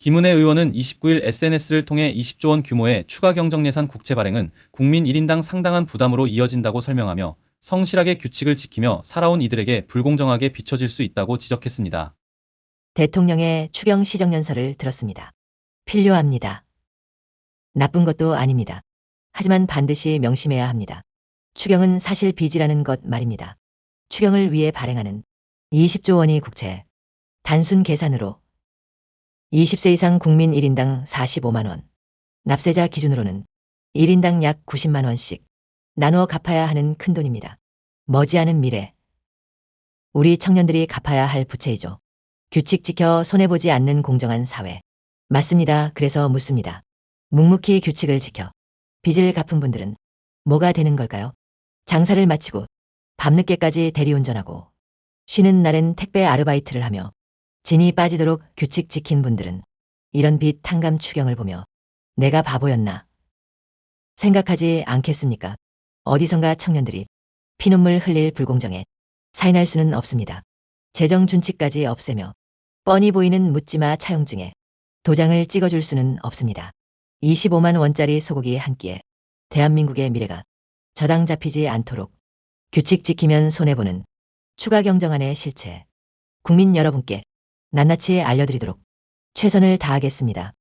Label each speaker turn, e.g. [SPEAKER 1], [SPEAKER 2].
[SPEAKER 1] 김은혜 의원은 29일 SNS를 통해 20조 원 규모의 추가 경정 예산 국채 발행은 국민 1인당 상당한 부담으로 이어진다고 설명하며 성실하게 규칙을 지키며 살아온 이들에게 불공정하게 비춰질 수 있다고 지적했습니다.
[SPEAKER 2] 대통령의 추경 시정연설을 들었습니다. 필요합니다. 나쁜 것도 아닙니다. 하지만 반드시 명심해야 합니다. 추경은 사실 빚이라는 것 말입니다. 추경을 위해 발행하는 20조 원의 국채. 단순 계산으로 20세 이상 국민 1인당 45만 원. 납세자 기준으로는 1인당 약 90만 원씩 나누어 갚아야 하는 큰 돈입니다. 머지않은 미래. 우리 청년들이 갚아야 할 부채이죠. 규칙 지켜 손해보지 않는 공정한 사회. 맞습니다. 그래서 묻습니다. 묵묵히 규칙을 지켜 빚을 갚은 분들은 뭐가 되는 걸까요? 장사를 마치고 밤늦게까지 대리운전하고 쉬는 날엔 택배 아르바이트를 하며 진이 빠지도록 규칙 지킨 분들은 이런 빚 탕감 추경을 보며 내가 바보였나 생각하지 않겠습니까? 어디선가 청년들이 피눈물 흘릴 불공정에 사인할 수는 없습니다. 재정 준칙까지 없애며 뻔히 보이는 묻지마 차용증에 도장을 찍어줄 수는 없습니다. 25만 원짜리 소고기 한 끼에 대한민국의 미래가 저당 잡히지 않도록 규칙 지키면 손해보는 추가 경정안의 실체 국민 여러분께 낱낱이 알려드리도록 최선을 다하겠습니다.